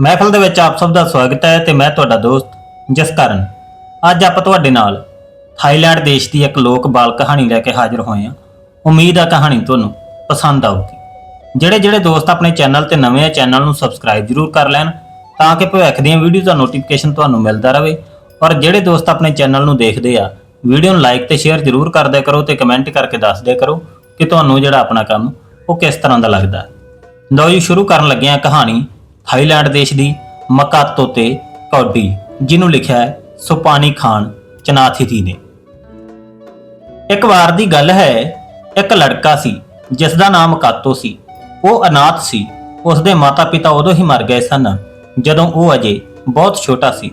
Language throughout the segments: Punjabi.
ਮਹਿਫਲ ਦੇ ਵਿੱਚ ਆਪ ਸਭ ਦਾ ਸਵਾਗਤ ਹੈ ਤੇ ਮੈਂ ਤੁਹਾਡਾ ਦੋਸਤ ਜਸਕਰਨ। ਅੱਜ ਆਪਾਂ ਤੁਹਾਡੇ ਨਾਲ ਥਾਈਲੈਂਡ ਦੇਸ਼ ਦੀ ਇੱਕ ਲੋਕ ਬਾਲ ਕਹਾਣੀ ਲੈ ਕੇ ਹਾਜ਼ਰ ਹੋਏ ਹਾਂ। ਉਮੀਦ ਆ ਕਹਾਣੀ ਤੁਹਾਨੂੰ ਪਸੰਦ ਆਊਗੀ। ਜਿਹੜੇ ਜਿਹੜੇ ਦੋਸਤ ਆਪਣੇ ਚੈਨਲ ਤੇ ਨਵੇਂ ਆ, ਚੈਨਲ ਨੂੰ ਸਬਸਕ੍ਰਾਈਬ ਜ਼ਰੂਰ ਕਰ ਲੈਣ ਤਾਂ ਕਿ ਭਵਿੱਖ ਦੀਆਂ ਵੀਡੀਓ ਦਾ ਨੋਟੀਫਿਕੇਸ਼ਨ ਤੁਹਾਨੂੰ ਮਿਲਦਾ ਰਹੇ। ਔਰ ਜਿਹੜੇ ਦੋਸਤ ਆਪਣੇ ਚੈਨਲ ਨੂੰ ਦੇਖਦੇ ਆ, ਵੀਡੀਓ ਨੂੰ ਲਾਈਕ ਤੇ ਸ਼ੇਅਰ ਜ਼ਰੂਰ ਕਰਦਿਆ ਕਰੋ ਤੇ ਕਮੈਂਟ ਕਰਕੇ ਦੱਸ ਦਿਆ ਕਰੋ ਕਿ ਤੁਹਾਨੂੰ ਜਿਹੜਾ ਆਪਣਾ ਕੰਮ ਉਹ ਕਿਸ ਤਰ੍ਹਾਂ ਦਾ ਲੱਗਦਾ। ਹੈ ਲਓ ਜੀ, ਸ਼ੁਰੂ ਕਰਨ ਲੱਗੇ ਹਾਂ ਕਹਾਣੀ। ਥਾਈਲੈਂਡ ਦੇਸ਼ ਦੀ ਮਕਾਤੋ ਤੇ ਕੌਡੀ, ਜਿਹਨੂੰ ਲਿਖਿਆ ਹੈ ਸੁਪਾਨੀ ਖਾਨ ਚਨਾਥਿਥੀ ਨੇ। ਇੱਕ ਵਾਰ ਦੀ ਗੱਲ ਹੈ, ਇੱਕ ਲੜਕਾ ਸੀ ਜਿਸ ਦਾ ਨਾਮ ਕਾਤੋ ਸੀ। ਉਹ ਅਨਾਥ ਸੀ। ਉਸ ਦੇ ਮਾਤਾ-ਪਿਤਾ ਉਦੋਂ ਹੀ ਮਰ ਗਏ ਸਨ, ਜਦੋਂ ਉਹ ਅਜੇ ਬਹੁਤ ਛੋਟਾ ਸੀ।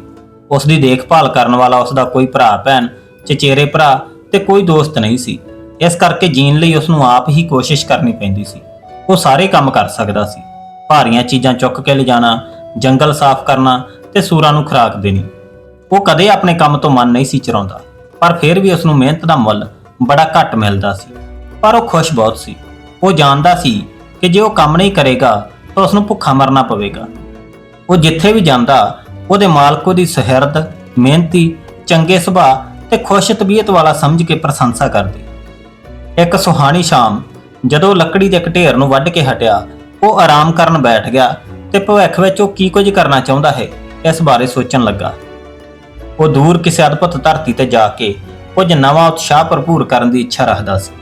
ਉਸ ਦੀ ਦੇਖਭਾਲ ਕਰਨ ਵਾਲਾ ਉਸ ਦਾ ਕੋਈ ਭਰਾ, ਭੈਣ, ਚਚੇਰੇ ਭਰਾ ਤੇ ਕੋਈ ਦੋਸਤ ਨਹੀਂ ਸੀ। ਇਸ ਕਰਕੇ ਜੀਣ ਲਈ ਉਸ ਨੂੰ ਆਪ ਹੀ ਕੋਸ਼ਿਸ਼ ਕਰਨੀ ਪੈਂਦੀ ਸੀ। ਉਹ ਸਾਰੇ ਕੰਮ ਕਰ ਸਕਦਾ ਸੀ। ਭਾਰੀਆਂ ਚੀਜ਼ਾਂ ਚੁੱਕ ਕੇ ਲਿਜਾਣਾ, ਜੰਗਲ ਸਾਫ਼ ਕਰਨਾ ਤੇ ਸੂਰਾਂ ਨੂੰ ਖੁਰਾਕ ਦੇਣੀ। ਉਹ ਕਦੇ ਆਪਣੇ ਕੰਮ ਤੋਂ ਮਨ ਨਹੀਂ ਸੀ ਚਰਾਉਂਦਾ, ਪਰ ਫਿਰ ਵੀ ਉਸ ਨੂੰ ਮਿਹਨਤ ਦਾ ਮੁੱਲ ਬੜਾ ਘੱਟ ਮਿਲਦਾ ਸੀ। ਪਰ ਉਹ ਖੁਸ਼ ਬਹੁਤ ਸੀ। ਉਹ ਜਾਣਦਾ ਸੀ ਕਿ ਜੇ ਉਹ ਕੰਮ ਨਹੀਂ ਕਰੇਗਾ ਤਾਂ ਉਸ ਨੂੰ ਭੁੱਖਾ ਮਰਨਾ ਪਵੇਗਾ। ਉਹ ਜਿੱਥੇ ਵੀ ਜਾਂਦਾ, ਉਹਦੇ ਮਾਲਕ ਉਹਦੀ ਸਹਿਰਦ ਮਿਹਨਤੀ, ਚੰਗੇ ਸੁਭਾਅ ਤੇ ਖੁਸ਼ ਤਬੀਅਤ ਵਾਲਾ ਸਮਝ ਕੇ ਪ੍ਰਸ਼ੰਸਾ ਕਰਦੇ। ਇੱਕ ਸੁਹਾਣੀ ਸ਼ਾਮ ਜਦੋਂ ਲੱਕੜੀ ਦੇ ਇੱਕ ਢੇਰ ਨੂੰ ਵੱਢ ਕੇ ਹਟਿਆ ਉਹ ਆਰਾਮ ਕਰਨ ਬੈਠ ਗਿਆ ਤੇ ਭਵਿੱਖ ਵਿੱਚ ਉਹ ਕੀ ਕੁਝ ਕਰਨਾ ਚਾਹੁੰਦਾ ਹੈ, ਇਸ ਬਾਰੇ ਸੋਚਣ ਲੱਗਾ। ਉਹ ਦੂਰ ਕਿਸੇ ਅਦਭੁਤ ਧਰਤੀ ਤੇ ਜਾ ਕੇ ਕੁਝ ਨਵਾਂ ਉਤਸ਼ਾਹ ਭਰਪੂਰ ਕਰਨ ਦੀ ਇੱਛਾ ਰੱਖਦਾ ਸੀ।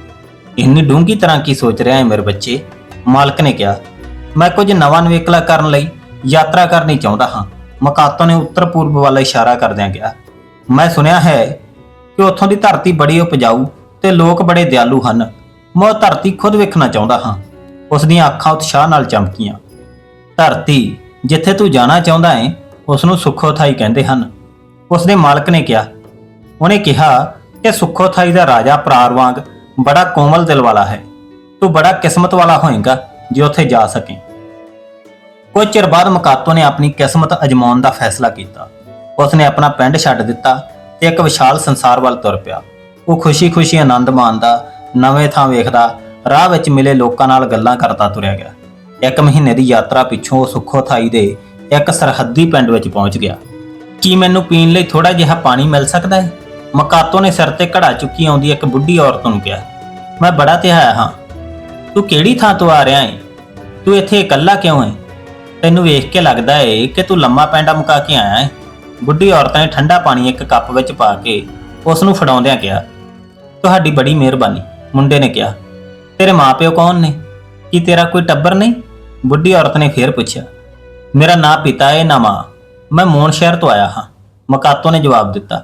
ਇੰਨੀ ਡੂੰਘੀ ਤਰ੍ਹਾਂ ਕੀ ਸੋਚ ਰਿਹਾ ਹੈ ਮੇਰੇ ਬੱਚੇ? ਮਾਲਕ ਨੇ ਕਿਹਾ, ਮੈਂ ਕੁਝ ਨਵਾਂ ਨਿਵੇਕਲਾ ਕਰਨ ਲਈ ਯਾਤਰਾ ਕਰਨੀ ਚਾਹੁੰਦਾ ਹਾਂ। ਮਕਾਤੋ ਨੇ ਉੱਤਰ ਪੂਰਬ ਵੱਲ ਇਸ਼ਾਰਾ ਕਰਦਿਆਂ ਕਿਹਾ, ਮੈਂ ਸੁਣਿਆ ਹੈ ਕਿ ਉੱਥੋਂ ਦੀ ਧਰਤੀ ਬੜੀ ਉਪਜਾਊ ਤੇ ਲੋਕ ਬੜੇ ਦਿਆਲੂ ਹਨ। ਮੈਂ ਉਹ ਧਰਤੀ ਖੁਦ ਵੇਖਣਾ ਚਾਹੁੰਦਾ ਹਾਂ। ਉਸ ਦੀਆਂ ਅੱਖਾਂ ਉਤਸ਼ਾਹ ਨਾਲ ਚਮਕੀਆਂ। ਧਰਤੀ, ਜਿੱਥੇ ਤੂੰ ਜਾਣਾ ਚਾਹੁੰਦਾ ਹੈ ਉਸ ਨੂੰ ਸੁਖੋਥਾਈ ਕਹਿੰਦੇ ਹਨ। ਉਸ ਦੇ ਮਾਲਕ ਨੇ ਕਿਹਾ, ਉਹਨੇ ਕਿਹਾ ਕਿ ਸੁਖੋਥਾਈ ਦਾ ਰਾਜਾ ਪ੍ਰਾਰ ਬੜਾ ਕੋਮਲ ਦਿਲ ਵਾਲਾ ਹੈ। ਤੂੰ ਬੜਾ ਕਿਸਮਤ ਵਾਲਾ ਹੋਏਗਾ ਜੇ ਉੱਥੇ ਜਾ ਸਕੇ। ਕੁਝ ਚਿਰ ਬਾਅਦ ਮਕਾਤੋ ਨੇ ਆਪਣੀ ਕਿਸਮਤ ਅਜਮਾਉਣ ਦਾ ਫੈਸਲਾ ਕੀਤਾ। ਉਸਨੇ ਆਪਣਾ ਪਿੰਡ ਛੱਡ ਦਿੱਤਾ ਤੇ ਇੱਕ ਵਿਸ਼ਾਲ ਸੰਸਾਰ ਵੱਲ ਤੁਰ ਪਿਆ। ਉਹ ਖੁਸ਼ੀ-ਖੁਸ਼ੀ ਆਨੰਦ ਮਾਣਦਾ ਨਵੇਂ ਥਾਂ ਵੇਖਦਾ ਰਾਹ ਵਿੱਚ ਮਿਲੇ ਲੋਕਾਂ ਨਾਲ ਗੱਲਾਂ ਕਰਦਾ ਤੁਰਿਆ ਗਿਆ। ਇੱਕ ਮਹੀਨੇ ਦੀ ਯਾਤਰਾ ਪਿੱਛੋਂ ਉਹ ਸੁਖੋਥਾਈ ਦੇ ਇੱਕ ਸਰਹੱਦੀ ਪਿੰਡ ਵਿੱਚ ਪਹੁੰਚ ਗਿਆ। ਕੀ ਮੈਨੂੰ ਪੀਣ ਲਈ ਥੋੜਾ ਜਿਹਾ ਪਾਣੀ ਮਿਲ ਸਕਦਾ ਹੈ? ਮਕਾਤੋ ਨੇ ਸਿਰ ਤੇ ਘੜਾ ਚੁੱਕੀ ਆਉਂਦੀ ਇੱਕ ਬੁੱਢੀ ਔਰਤ ਨੂੰ ਕਿਹਾ, ਮੈਂ ਬੜਾ ਤਿਹਾਇਆ ਹਾਂ। ਤੂੰ ਕਿਹੜੀ ਥਾਂ ਤੋਂ ਆ ਰਿਹਾ ਹੈ ਤੂੰ ਇੱਥੇ ਇਕੱਲਾ ਕਿਉਂ ਹੈ ਤੈਨੂੰ ਵੇਖ ਕੇ ਲੱਗਦਾ ਏ ਕਿ ਤੂੰ ਲੰਮਾ ਪੈਂਡਾ ਮੁਕਾ ਕੇ ਆਇਆ ਹੈ ਬੁੱਢੀ ਔਰਤ ਨੇ ਠੰਡਾ ਪਾਣੀ ਇੱਕ ਕੱਪ ਵਿੱਚ ਪਾ ਕੇ ਉਸ ਨੂੰ ਫੜਾਉਂਦਿਆਂ ਕਿਹਾ, ਤੁਹਾਡੀ ਬੜੀ ਮਿਹਰਬਾਨੀ। ਮੁੰਡੇ ਨੇ ਕਿਹਾ ਤੇਰੇ ਮਾਪਿਓ ਕੌਣ ਨੇ? ਕੀ ਤੇਰਾ ਕੋਈ ਟੱਬਰ ਨਹੀਂ? ਬੁੱਢੀ ਔਰਤ ਨੇ ਫੇਰ ਪੁੱਛਿਆ, ਮੇਰਾ ਨਾਂ ਪਿਤਾ ਹੈ ਨਾ ਮਾਂ। ਮੈਂ ਮੋਣ ਸ਼ਹਿਰ ਤੋਂ ਆਇਆ ਹਾਂ। ਮਕਾਤੋ ਨੇ ਜਵਾਬ ਦਿੱਤਾ,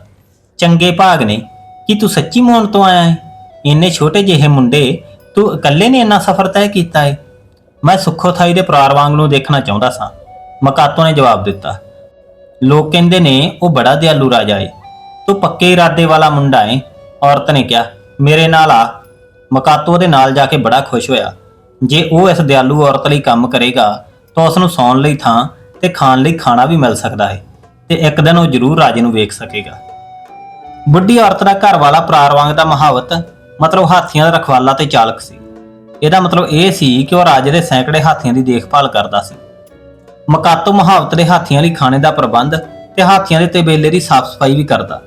ਚੰਗੇ ਭਾਗ ਨੇ। ਕੀ ਤੂੰ ਸੱਚੀ ਮੋਹਨ ਤੋਂ ਆਇਆ ਹੈ ਇੰਨੇ ਛੋਟੇ ਜਿਹੇ ਮੁੰਡੇ, ਤੂੰ ਇਕੱਲੇ ਨੇ ਇੰਨਾ ਸਫ਼ਰ ਤੈਅ ਕੀਤਾ ਹੈ ਮੈਂ ਸੁੱਖੋਥਾਈ ਦੇ ਪਰਿਵਾਰ ਵਾਂਗ ਨੂੰ ਦੇਖਣਾ ਚਾਹੁੰਦਾ ਸਾਂ। ਮਕਾਤੋ ਨੇ ਜਵਾਬ ਦਿੱਤਾ, ਲੋਕ ਕਹਿੰਦੇ ਨੇ ਉਹ ਬੜਾ ਦਿਆਲੂ ਰਾਜਾ ਏ। ਤੂੰ ਪੱਕੇ ਇਰਾਦੇ ਵਾਲਾ ਮੁੰਡਾ ਏ। ਔਰਤ ਨੇ ਕਿਹਾ, ਮੇਰੇ ਨਾਲ ਆ। ਮਕਾਤੋ ਦੇ ਨਾਲ ਜਾ ਕੇ ਬੜਾ ਖੁਸ਼ ਹੋਇਆ। ਜੇ ਉਹ ਇਸ ਦਿਆਲੂ ਔਰਤ ਲਈ ਕੰਮ ਕਰੇਗਾ, ਤਾਂ ਉਸ ਨੂੰ ਸੌਣ ਲਈ ਥਾਂ ਤੇ ਖਾਣ ਲਈ ਖਾਣਾ ਵੀ ਮਿਲ ਸਕਦਾ ਹੈ ਤੇ ਇੱਕ ਦਿਨ ਉਹ ਜ਼ਰੂਰ ਰਾਜੇ ਨੂੰ ਵੇਖ ਸਕੇਗਾ। ਬੁੱਢੀ ਔਰਤ ਦਾ ਘਰ ਵਾਲਾ ਪ੍ਰਾਰ ਵਾਂਗ ਦਾ ਮਹਾਵਤ, ਮਤਲਬ ਹਾਥੀਆਂ ਦਾ ਰਖਵਾਲਾ ਤੇ ਚਾਲਕ ਸੀ। ਇਹਦਾ ਮਤਲਬ ਇਹ ਸੀ ਕਿ ਉਹ ਰਾਜੇ ਦੇ ਸੈਂਕੜੇ ਹਾਥੀਆਂ ਦੀ ਦੇਖਭਾਲ ਕਰਦਾ ਸੀ। ਮਕਾਤੋ ਮਹਾਵਤ ਦੇ ਹਾਥੀਆਂ ਲਈ ਖਾਣੇ ਦਾ ਪ੍ਰਬੰਧ ਤੇ ਹਾਥੀਆਂ ਦੇ ਤਬੇਲੇ ਦੀ ਸਾਫ਼ ਸਫ਼ਾਈ ਵੀ ਕਰਦਾ।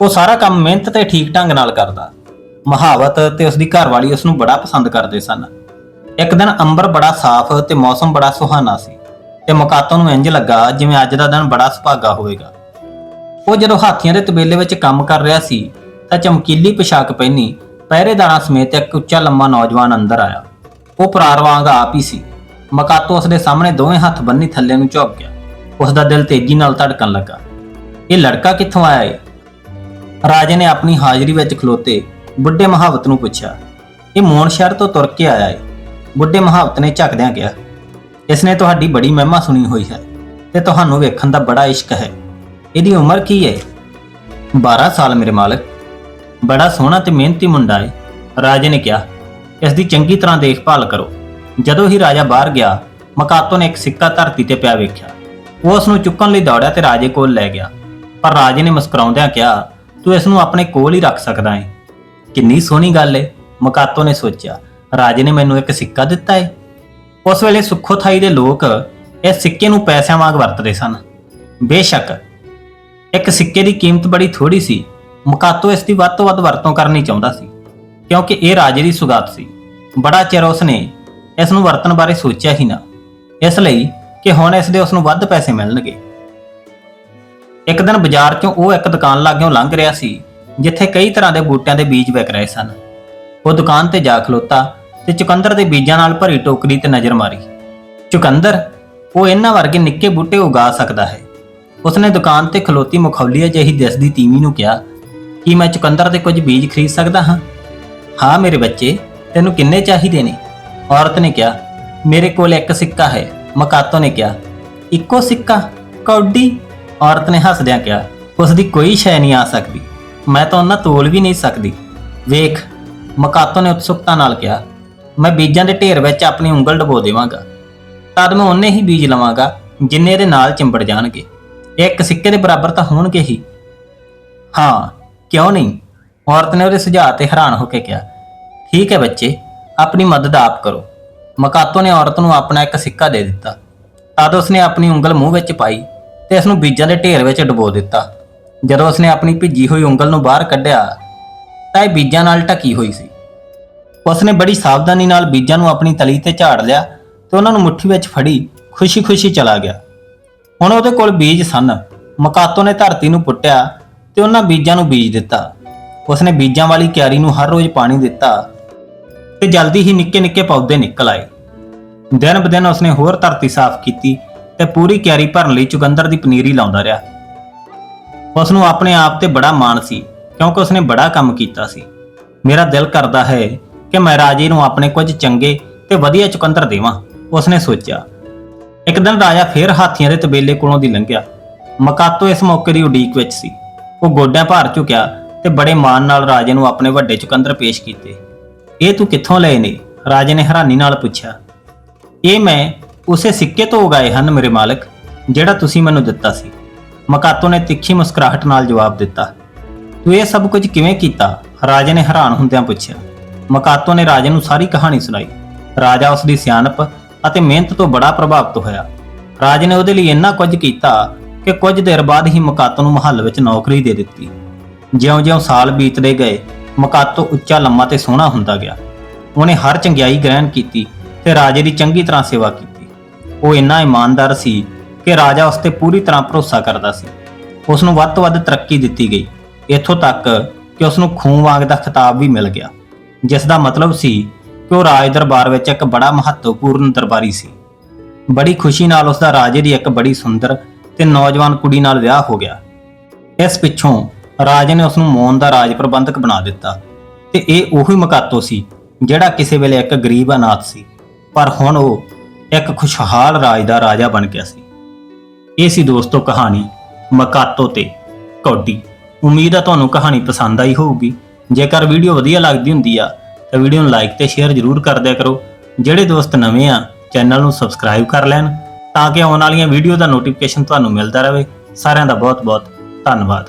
ਉਹ ਸਾਰਾ ਕੰਮ ਮਿਹਨਤ ਤੇ ਠੀਕ ਢੰਗ ਨਾਲ ਕਰਦਾ। ਮਹਾਵਤ ਤੇ ਉਸ ਦੀ ਘਰਵਾਲੀ ਉਸ ਨੂੰ ਬੜਾ ਪਸੰਦ ਕਰਦੇ ਸਨ। ਇੱਕ ਦਿਨ ਅੰਬਰ ਬੜਾ ਸਾਫ਼ ਤੇ ਮੌਸਮ ਬੜਾ ਸੁਹਾਨਾ ਸੀ ਤੇ ਮਕਾਤੋ ਨੂੰ ਇੰਜ ਲੱਗਾ ਜਿਵੇਂ ਅੱਜ ਦਾ ਦਿਨ ਬੜਾ ਸੁਭਾਗਾ ਹੋਵੇਗਾ। ਉਹ ਜਦੋਂ ਹਾਥੀਆਂ ਦੇ ਤਬੇਲੇ ਵਿੱਚ ਕੰਮ ਕਰ ਰਿਹਾ ਸੀ ਤਾਂ ਚਮਕੀਲੀ ਪੋਸ਼ਾਕ ਪਹਿਨੀ ਪਹਿਰੇਦਾਰਾਂ ਸਮੇਤ ਇੱਕ ਉੱਚਾ ਲੰਮਾ ਨੌਜਵਾਨ ਅੰਦਰ ਆਇਆ। ਉਹ ਪ੍ਰਾਰ ਵਾਂਗ ਆਪ ਹੀ ਸੀ। ਮਕਾਤੋ ਉਸ ਦੇ ਸਾਹਮਣੇ ਦੋਵੇਂ ਹੱਥ ਬੰਨੀ ਥੱਲੇ ਨੂੰ ਝੁਕ ਗਿਆ। ਉਸ ਦਾ ਦਿਲ ਤੇਜ਼ੀ ਨਾਲ ਧੜਕਣ ਲੱਗਾ। ਇਹ ਲੜਕਾ ਕਿੱਥੋਂ ਆਇਆ ਹੈ ਰਾਜੇ ਨੇ ਆਪਣੀ ਹਾਜ਼ਰੀ ਵਿੱਚ ਖਲੋਤੇ ਬੁੱਢੇ ਮਹਾਵਤ ਨੂੰ ਪੁੱਛਿਆ, ਇਹ ਮੋਹਨ ਸ਼ਹਿਰ ਤੋਂ ਤੁਰ ਕੇ ਆਇਆ ਏ? ਬੁੱਢੇ ਮਹਾਵਤ ਨੇ ਝੱਕਦਿਆਂ ਕਿਹਾ, ਇਸ ਨੇ ਤੁਹਾਡੀ ਬੜੀ ਮਹਿਮਾ ਸੁਣੀ ਹੋਈ ਹੈ ਤੇ ਤੁਹਾਨੂੰ ਵੇਖਣ ਦਾ ਬੜਾ ਇਸ਼ਕ ਹੈ। ਇਹਦੀ ਉਮਰ ਕੀ ਹੈ 12 ਸਾਲ, ਮੇਰੇ ਮਾਲਕ। ਬੜਾ ਸੋਹਣਾ ਤੇ ਮਿਹਨਤੀ ਮੁੰਡਾ ਹੈ ਰਾਜੇ ਨੇ ਕਿਹਾ, ਇਸ ਦੀ ਚੰਗੀ ਤਰ੍ਹਾਂ ਦੇਖਭਾਲ ਕਰੋ। ਜਦੋਂ ਹੀ ਰਾਜਾ ਬਾਹਰ ਗਿਆ, ਮਕਾਤੋ ਨੇ ਇੱਕ ਸਿੱਕਾ ਧਰਤੀ ਤੇ ਪਿਆ ਵੇਖਿਆ। ਉਹ ਉਸ ਨੂੰ ਚੁੱਕਣ ਲਈ ਦੌੜਿਆ ਤੇ ਰਾਜੇ ਕੋਲ ਲੈ ਗਿਆ। ਪਰ ਰਾਜੇ ਨੇ ਮੁਸਕਰਾਉਂਦਿਆਂ ਕਿਹਾ, ਤੂੰ ਇਸ ਨੂੰ ਆਪਣੇ ਕੋਲ ਹੀ ਰੱਖ ਸਕਦਾ ਹੈ ਕਿੰਨੀ ਸੋਹਣੀ ਗੱਲ ਏ, ਮਕਾਤੋ ਨੇ ਸੋਚਿਆ। ਰਾਜੇ ਨੇ ਮੈਨੂੰ ਇੱਕ ਸਿੱਕਾ ਦਿੱਤਾ ਹੈ ਉਸ ਵੇਲੇ ਸੁੱਖੋਥਾਈ ਦੇ ਲੋਕ ਇਹ ਸਿੱਕੇ ਨੂੰ ਪੈਸਿਆਂ ਵਾਂਗ ਵਰਤਦੇ ਸਨ। ਬੇਸ਼ੱਕ, ਇੱਕ ਸਿੱਕੇ ਦੀ ਕੀਮਤ ਬੜੀ ਥੋੜੀ ਸੀ, ਮਕਾਤੋ ਇਸ ਦੀ ਵੱਧ ਤੋਂ ਵੱਧ ਵਰਤੋਂ ਕਰਨੀ ਚਾਹੁੰਦਾ ਸੀ, ਕਿਉਂਕਿ ਇਹ ਰਾਜੇ ਦੀ ਸੁਗਾਤ ਸੀ। ਬੜਾ ਚਿਰ ਉਸਨੇ ਇਸ ਨੂੰ ਵਰਤਣ ਬਾਰੇ ਸੋਚਿਆ ਹੀ ਨਾ। ਇਸ ਲਈ ਕਿ ਹੁਣ ਇਸ ਦੇ ਉਸ ਨੂੰ ਵੱਧ ਪੈਸੇ ਮਿਲਣਗੇ। ਇੱਕ ਦਿਨ ਬਾਜ਼ਾਰ 'ਚੋਂ ਉਹ ਇੱਕ ਦੁਕਾਨ ਲਾਗਿਓਂ ਲੰਘ ਰਿਹਾ ਸੀ। ਜਿੱਥੇ ਕਈ ਤਰ੍ਹਾਂ ਦੇ ਬੂਟਿਆਂ ਦੇ ਬੀਜ ਵਿਕ ਰਹੇ ਸਨ। ਉਹ ਦੁਕਾਨ ਤੇ ਜਾ ਖਲੋਤਾ ਤੇ ਚੁਕੰਦਰ ਦੇ ਬੀਜਾਂ ਨਾਲ ਭਰੀ ਟੋਕਰੀ ਤੇ ਨਜ਼ਰ ਮਾਰੀ। ਚੁਕੰਦਰ, ਉਹ ਇਹਨਾਂ ਵਰਗੇ ਨਿੱਕੇ ਬੂਟੇ ਉਗਾ ਸਕਦਾ ਹੈ। ਉਸਨੇ ਦੁਕਾਨ ਤੇ ਖਲੋਤੀ ਮੁਖੌਲੀ ਜਿਹੀ ਦਿਸਦੀ ਤੀਵੀ ਨੂੰ ਕਿਹਾ, ਕਿ ਮੈਂ ਚੁਕੰਦਰ ਦੇ ਕੁਝ ਬੀਜ ਖਰੀਦ ਸਕਦਾ ਹਾਂ? ਹਾਂ ਮੇਰੇ ਬੱਚੇ, ਤੈਨੂੰ ਕਿੰਨੇ ਚਾਹੀਦੇ ਨੇ? ਔਰਤ ਨੇ ਕਿਹਾ, ਮੇਰੇ ਕੋਲ ਇੱਕ ਸਿੱਕਾ ਹੈ। ਮਕਾਤੋ ਨੇ ਕਿਹਾ, ਇੱਕੋ ਸਿੱਕਾ? ਕੌਡੀ? ਔਰਤ ਨੇ ਹੱਸਦਿਆਂ ਕਿਹਾ ਉਸ ਦੀ ਕੋਈ ਸ਼ੈ ਨਹੀਂ ਆ ਸਕਦੀ। ਮੈਂ ਤਾਂ ਉਹਨਾਂ ਤੋਲ ਵੀ ਨਹੀਂ ਸਕਦੀ। ਵੇਖ, ਮਕਾਤੋ ਨੇ ਉਤਸੁਕਤਾ ਨਾਲ ਕਿਹਾ, ਮੈਂ ਬੀਜਾਂ ਦੇ ਢੇਰ ਵਿੱਚ ਆਪਣੀ ਉਂਗਲ ਡਬੋ ਦੇਵਾਂਗਾ। ਤਦ ਮੈਂ ਉਹਨੇ ਹੀ ਬੀਜ ਲਵਾਂਗਾ, ਜਿੰਨੇ ਇਹਦੇ ਨਾਲ ਚਿੰਬੜ ਜਾਣਗੇ। ਇਹ ਇੱਕ ਸਿੱਕੇ ਦੇ ਬਰਾਬਰ ਤਾਂ ਹੋਣਗੇ ਹੀ। ਹਾਂ, ਕਿਉਂ ਨਹੀਂ? ਔਰਤ ਨੇ ਉਹਦੇ ਸੁਝਾਅ ਤੇ ਹੈਰਾਨ ਹੋ ਕੇ ਕਿਹਾ, ਠੀਕ ਹੈ ਬੱਚੇ, ਆਪਣੀ ਮਦਦ ਆਪ ਕਰੋ। ਮਕਾਤੋ ਨੇ ਔਰਤ ਨੂੰ ਆਪਣਾ ਇੱਕ ਸਿੱਕਾ ਦੇ ਦਿੱਤਾ। ਤਦ ਉਸਨੇ ਆਪਣੀ ਉਂਗਲ ਮੂੰਹ ਵਿੱਚ ਪਾਈ ਤੇ ਇਸ ਨੂੰ ਬੀਜਾਂ ਦੇ ਢੇਰ ਵਿੱਚ ਡੁਬੋ ਦਿੱਤਾ। ਜਦੋਂ ਉਸਨੇ ਆਪਣੀ ਭਿੱਜੀ ਹੋਈ ਉਂਗਲ ਨੂੰ ਬਾਹਰ ਕੱਢਿਆ, ਤਾਂ ਇਹ ਬੀਜਾਂ ਨਾਲ ਢਕੀ ਹੋਈ ਸੀ। ਉਸਨੇ ਬੜੀ ਸਾਵਧਾਨੀ ਨਾਲ ਬੀਜਾਂ ਨੂੰ ਆਪਣੀ ਤਲੀ ਤੇ ਝਾੜ ਲਿਆ ਤੇ ਉਹਨਾਂ ਨੂੰ ਮੁੱਠੀ ਵਿੱਚ ਫੜੀ, ਖੁਸ਼ੀ-ਖੁਸ਼ੀ ਚਲਾ ਗਿਆ। ਹੁਣ ਉਹਦੇ ਕੋਲ ਬੀਜ ਸਨ। ਮਕਾਤੋ ਨੇ ਧਰਤੀ ਨੂੰ ਪੁੱਟਿਆ ਤੇ ਉਹਨਾਂ ਬੀਜਾਂ ਨੂੰ ਬੀਜ ਦਿੱਤਾ। ਉਸਨੇ ਬੀਜਾਂ ਵਾਲੀ ਕਿਆਰੀ ਨੂੰ ਹਰ ਰੋਜ਼ ਪਾਣੀ ਦਿੱਤਾ ਤੇ ਜਲਦੀ ਹੀ ਨਿੱਕੇ-ਨਿੱਕੇ ਪੌਦੇ ਨਿਕਲ ਆਏ। ਦਿਨ ਬਦਿਨ ਉਸਨੇ ਹੋਰ ਧਰਤੀ ਸਾਫ਼ ਕੀਤੀ ਤੇ ਪੂਰੀ ਕਿਆਰੀ ਭਰਨ ਲਈ ਚੁਕੰਦਰ ਦੀ ਪਨੀਰੀ ਲਾਉਂਦਾ ਰਿਹਾ। ਉਸ ਨੂੰ ਆਪਣੇ ਆਪ ਤੇ ਬੜਾ ਮਾਣ ਸੀ, ਕਿਉਂਕਿ ਉਸਨੇ ਬੜਾ ਕੰਮ ਕੀਤਾ ਸੀ। ਮੇਰਾ ਦਿਲ ਕਰਦਾ ਹੈ ਕਿ ਮੈਂ ਰਾਜੇ ਨੂੰ ਆਪਣੇ ਕੁਝ ਚੰਗੇ ਤੇ ਵਧੀਆ ਚੁਕੰਦਰ ਦੇਵਾਂ, ਉਸਨੇ ਸੋਚਿਆ। ਇੱਕ ਦਿਨ ਰਾਜਾ ਫੇਰ ਹਾਥੀਆਂ ਦੇ ਤਬੇਲੇ ਕੋਲੋਂ ਦੀ ਲੰਘਿਆ। ਮਕਾਤੋ ਇਸ ਮੌਕੇ ਦੀ ਉਡੀਕ ਵਿੱਚ ਸੀ। ਉਹ ਗੋਡਿਆਂ ਭਾਰ ਝੁਕਿਆ ਤੇ ਬੜੇ ਮਾਣ ਨਾਲ ਰਾਜੇ ਨੂੰ ਆਪਣੇ ਵੱਡੇ ਚੁਕੰਦਰ ਪੇਸ਼ ਕੀਤੇ। ਇਹ ਤੂੰ ਕਿੱਥੋਂ ਲਏ ਨੇ? ਰਾਜੇ ਨੇ ਹੈਰਾਨੀ ਨਾਲ ਪੁੱਛਿਆ। ਇਹ ਮੈਂ ਉਸੇ ਸਿੱਕੇ ਤੋਂ ਉਗਾਏ ਹਨ ਮੇਰੇ ਮਾਲਕ, ਜਿਹੜਾ ਤੁਸੀਂ ਮੈਨੂੰ ਦਿੱਤਾ ਸੀ। ਮਕਾਤੋ ਨੇ ਤਿੱਖੀ ਮੁਸਕਰਾਹਟ ਨਾਲ ਜਵਾਬ ਦਿੱਤਾ, ਤੂੰ ਇਹ ਸਭ ਕੁਝ ਕਿਵੇਂ ਕੀਤਾ? ਰਾਜੇ ਨੇ ਹੈਰਾਨ ਹੁੰਦਿਆਂ ਪੁੱਛਿਆ। ਮਕਾਤੋ ਨੇ ਰਾਜੇ ਨੂੰ ਸਾਰੀ ਕਹਾਣੀ ਸੁਣਾਈ। ਰਾਜਾ ਉਸ ਦੀ ਸਿਆਣਪ ਅਤੇ ਮਿਹਨਤ ਤੋਂ ਬੜਾ ਪ੍ਰਭਾਵਿਤ ਹੋਇਆ। ਰਾਜੇ ਨੇ ਉਹਦੇ ਲਈ ਇੰਨਾ ਕੁਝ ਕੀਤਾ ਕਿ ਕੁਝ ਦੇਰ ਬਾਅਦ ਹੀ ਮਕਾਤੋ ਨੂੰ ਮਹੱਲ ਵਿੱਚ ਨੌਕਰੀ ਦੇ ਦਿੱਤੀ। ਜਿਉਂ-ਜਿਉਂ ਸਾਲ ਬੀਤਦੇ ਗਏ, ਮਕਾਤੋ ਉੱਚਾ, ਲੰਮਾ ਤੇ ਸੋਹਣਾ ਹੁੰਦਾ ਗਿਆ। ਉਹਨੇ ਹਰ ਚੰਗਿਆਈ ਗ੍ਰਹਿਣ ਕੀਤੀ ਤੇ ਰਾਜੇ ਦੀ ਚੰਗੀ ਤਰ੍ਹਾਂ ਸੇਵਾ ਕੀਤੀ। ਉਹ ਇੰਨਾ ਇਮਾਨਦਾਰ ਸੀ ਕਿ ਰਾਜਾ ਉਸ ਤੇ ਪੂਰੀ ਤਰ੍ਹਾਂ ਭਰੋਸਾ ਕਰਦਾ ਸੀ। ਉਸ ਨੂੰ ਵੱਧ ਤੋਂ ਵੱਧ ਤਰੱਕੀ ਦਿੱਤੀ ਗਈ। ਇੱਥੋਂ ਤੱਕ ਕਿ ਉਸ ਨੂੰ ਖੂਨ ਵਾਂਗ ਦਾ ਖਿਤਾਬ ਵੀ ਮਿਲ ਗਿਆ, ਜਿਸ ਦਾ ਮਤਲਬ ਸੀ ਕਿ ਉਹ ਰਾਜ ਦਰਬਾਰ ਵਿੱਚ ਇੱਕ ਬੜਾ ਮਹੱਤਵਪੂਰਨ ਦਰਬਾਰੀ ਸੀ। ਬੜੀ ਖੁਸ਼ੀ ਨਾਲ ਉਸ ਦਾ ਰਾਜੇ ਦੀ ਇੱਕ ਬੜੀ ਸੁੰਦਰ ਤੇ ਨੌਜਵਾਨ ਕੁੜੀ ਨਾਲ ਵਿਆਹ ਹੋ ਗਿਆ। ਇਸ ਪਿੱਛੋਂ ਰਾਜੇ ਨੇ ਉਸ ਨੂੰ ਮੌਨ ਦਾ ਰਾਜ ਪ੍ਰਬੰਧਕ ਬਣਾ ਦਿੱਤਾ ਤੇ ਇਹ ਉਹੀ ਮਕਾਤੋ ਸੀ ਜਿਹੜਾ ਕਿਸੇ ਵੇਲੇ ਇੱਕ ਗਰੀਬ ਅਨਾਥ ਸੀ, ਪਰ ਹੁਣ ਉਹ ਇੱਕ ਖੁਸ਼ਹਾਲ ਰਾਜ ਦਾ ਰਾਜਾ ਬਣ ਗਿਆ ਸੀ। ਇਹ ਸੀ ਦੋਸਤੋ ਕਹਾਣੀ ਮਕਾਤੋ ਤੇ ਕੌਡੀ। ਉਮੀਦ ਆ ਤੁਹਾਨੂੰ ਕਹਾਣੀ ਪਸੰਦ ਆਈ ਹੋਊਗੀ। ਜੇਕਰ ਵੀਡੀਓ ਵਧੀਆ ਲੱਗਦੀ ਹੁੰਦੀ ਆ, ਤਾਂ ਵੀਡੀਓ ਨੂੰ ਲਾਈਕ ਤੇ ਸ਼ੇਅਰ ਜ਼ਰੂਰ ਕਰ ਦਿਆ ਕਰੋ। ਜਿਹੜੇ ਦੋਸਤ ਨਵੇਂ ਆ, ਚੈਨਲ ਨੂੰ ਸਬਸਕ੍ਰਾਈਬ ਕਰ ਲੈਣ, ਤਾਂ ਕਿ ਆਉਣ ਵਾਲੀਆਂ ਵੀਡੀਓ ਦਾ ਨੋਟੀਫਿਕੇਸ਼ਨ ਤੁਹਾਨੂੰ ਮਿਲਦਾ ਰਹੇ। ਸਾਰਿਆਂ ਦਾ ਬਹੁਤ ਬਹੁਤ ਧੰਨਵਾਦ।